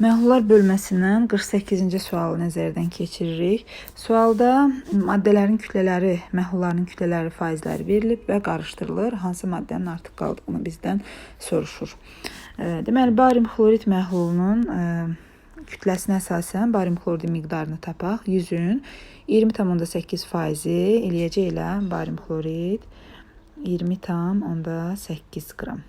Məhlullar bölməsindən 48-ci sualı nəzərdən keçiririk. Sualda maddələrin kütlələri, məhlulların kütlələri, faizləri verilib və qarışdırılır. Hansı maddənin artıq qaldığını bizdən soruşur. Deməli, barium xlorid məhlulunun kütləsinə əsasən barium xloridin miqdarını tapaq. 100-ün 20,8 faizi eləyəcək elə barium xlorid 20,8 qram.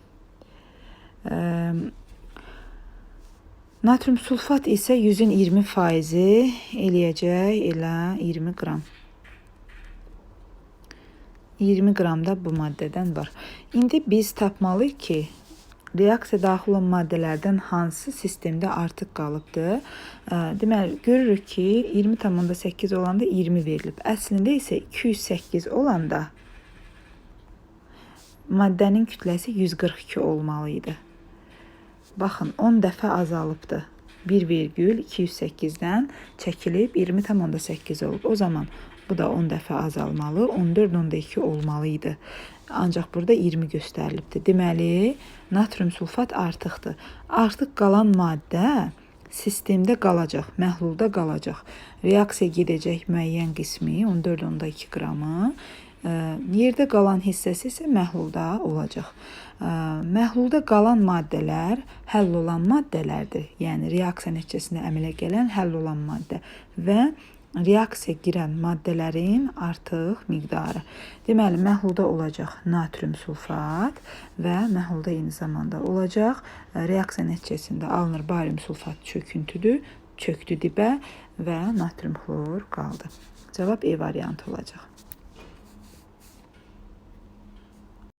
Natrium sulfat isə 100-ün 20 faizi eləyəcək elə 20 qram. 20 qram da bu maddədən var. İndi biz tapmalıyıq ki, reaksiya daxil olan maddələrdən hansı sistemdə artıq qalıbdır. Ə, Deməli, görürük ki, 20,8 olanda 20 verilib. Əslində isə 208 olanda maddənin kütləsi 142 olmalı idi. Baxın, 10 dəfə azalıbdı. 1,208-dən çəkilib 20,8 olub. O zaman bu da 10 dəfə azalmalı, 14,2 olmalı idi. Ancaq burada 20 göstərilibdi. Deməli, natrium sulfat artıqdır. Artıq qalan maddə sistemdə qalacaq, məhlulda qalacaq. Reaksiya gedəcək müəyyən qismi 14,2 qramı Yerdə qalan hissəsi isə məhlulda olacaq. Ə, Məhlulda qalan maddələr həll olan maddələrdir. Yəni reaksiya nəticəsində əmələ gələn həll olan maddə və reaksiya girən maddələrin artıq miqdarı. Deməli, məhlulda olacaq natrium sulfat və məhlulda eyni zamanda olacaq ə, reaksiya nəticəsində alınır barium sulfat çöküntüdür, çöktü dibə və natrium xlor qaldı. Cavab E variantı olacaq.